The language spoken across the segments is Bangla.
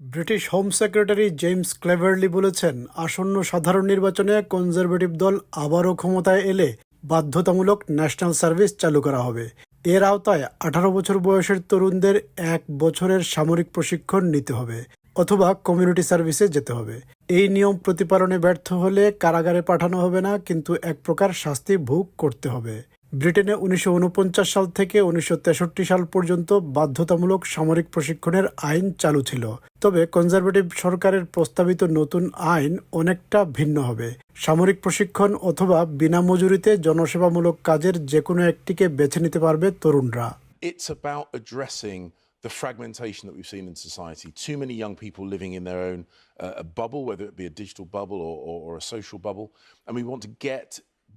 British home secretary James Cleverly বলেছেন, আসন্ন সাধারণ নির্বাচনে কনজারভেটিভ দল আবারও ক্ষমতায় এলে বাধ্যতামূলক ন্যাশনাল সার্ভিস চালু করা হবে। এর আওতায় আঠারো বছর বয়সের তরুণদের এক বছরের সামরিক প্রশিক্ষণ নিতে হবে অথবা কমিউনিটি সার্ভিসে যেতে হবে। এই নিয়ম প্রতিপালনে ব্যর্থ হলে কারাগারে পাঠানো হবে না, কিন্তু এক প্রকার শাস্তি ভোগ করতে হবে। ব্রিটেনে উনিশশো উনপঞ্চাশ সাল থেকে উনিশশো তেষট্টি সাল পর্যন্ত বাধ্যতামূলক সামরিক প্রশিক্ষণের আইন চালু ছিল তবে কনজারভেটিভ সরকারের প্রস্তাবিত নতুন আইন অনেকটা ভিন্ন হবে সামরিক প্রশিক্ষণ অথবা বিনা মজুরিতে জনসেবামূলক কাজের যে কোনো একটিকে বেছে নিতে পারবে তরুণরা It's about addressing the fragmentation that we've seen in society. Too many young people living in their own uh, bubble, whether it be a digital bubble or, or, or a social bubble. And we want to get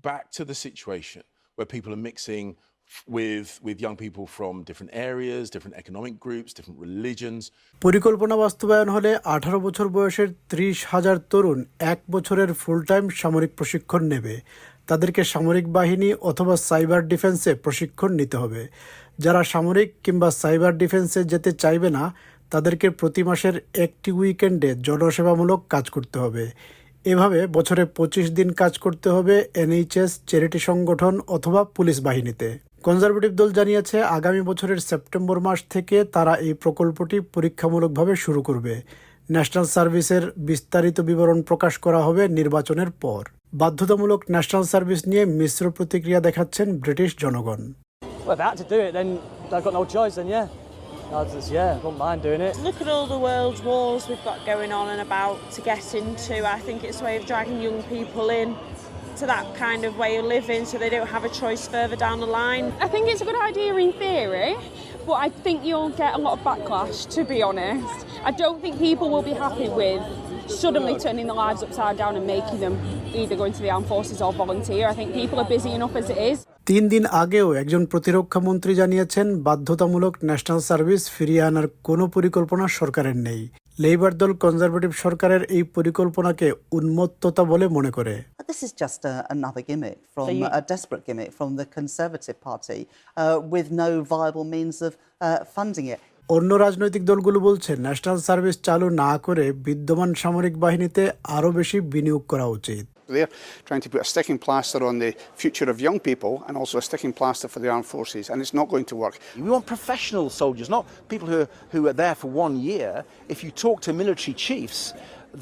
back to the situation where people are mixing with, with young people from different areas, different economic groups, different religions. পরিকল্পনা বাস্তবায়ন হলে আঠারো বছর বয়সের ত্রিশ হাজার তরুণ এক বছরের ফুল টাইম সামরিক প্রশিক্ষণ নেবে। তাদেরকে সামরিক বাহিনী অথবা সাইবার ডিফেন্সে প্রশিক্ষণ নিতে হবে। যারা সামরিক কিংবা সাইবার ডিফেন্সে যেতে চাইবে না তাদেরকে প্রতি মাসের একটি উইকেন্ডে জনসেবামূলক কাজ করতে হবে। এভাবে বছরে পঁচিশ দিন কাজ করতে হবে এনএইচএস, চ্যারিটি সংগঠন অথবা পুলিশ বাহিনীতে। কনজারভেটিভ দল জানিয়েছে, আগামী বছরের সেপ্টেম্বর মাস থেকে তারা এই প্রকল্পটি পরীক্ষামূলকভাবে শুরু করবে। ন্যাশনাল সার্ভিসের বিস্তারিত বিবরণ প্রকাশ করা হবে নির্বাচনের পর। বাধ্যতামূলক ন্যাশনাল সার্ভিস নিয়ে মিশ্র প্রতিক্রিয়া দেখাচ্ছেন ব্রিটিশ জনগণ। Well, I had to do it, then I've got no choice. Then yeah, I'd just, yeah, wouldn't mind doing it. Look at all the world wars we've got going on and about to get into. I think it's a way of dragging young people in to that kind of way of living so they don't have a choice further down the line. I think it's a good idea in theory, but I think you'll get a lot of backlash, to be honest. I don't think people will be happy with suddenly turning their lives upside down and making them either go into the armed forces or volunteer. I think people are busy enough as it is. তিন দিন আগেও একজন প্রতিরক্ষা মন্ত্রী জানিয়েছেন বাধ্যতামূলক ন্যাশনাল সার্ভিস ফিরিয়ে আনার কোনো পরিকল্পনা সরকারের নেই লেবার দল কনজারভেটিভ সরকারের এই পরিকল্পনাকে উন্মত্ততা বলে মনে করে This is just a, another gimmick from you- a desperate gimmick from the Conservative Party uh, with no viable means of uh, funding it. অন্য রাজনৈতিক দলগুলো বলছে ন্যাশনাল সার্ভিস চালু না করে বিদ্যমান সামরিক বাহিনীতে আরও বেশি বিনিয়োগ করা উচিত They're trying to put a sticking plaster on the future of young people and also a sticking plaster for the armed forces, and it's not going to work. We want professional soldiers, not people who are, who are there for one year. If you talk to military chiefs,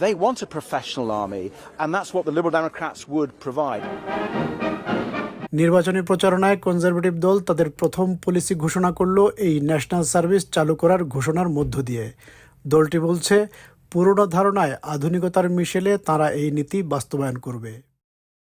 they want a professional army, and that's what the Liberal Democrats would provide. নির্বাচনী প্রচারণায় কনজারভেটিভ দল তাদের প্রথম পলিসি ঘোষণা করল এই ন্যাশনাল সার্ভিস চালু করার ঘোষণার মধ্য দিয়ে। দলটি বলছে, পুরনো ধারণায় আধুনিকতার মিশেলে তারা এই নীতি বাস্তবায়ন করবে।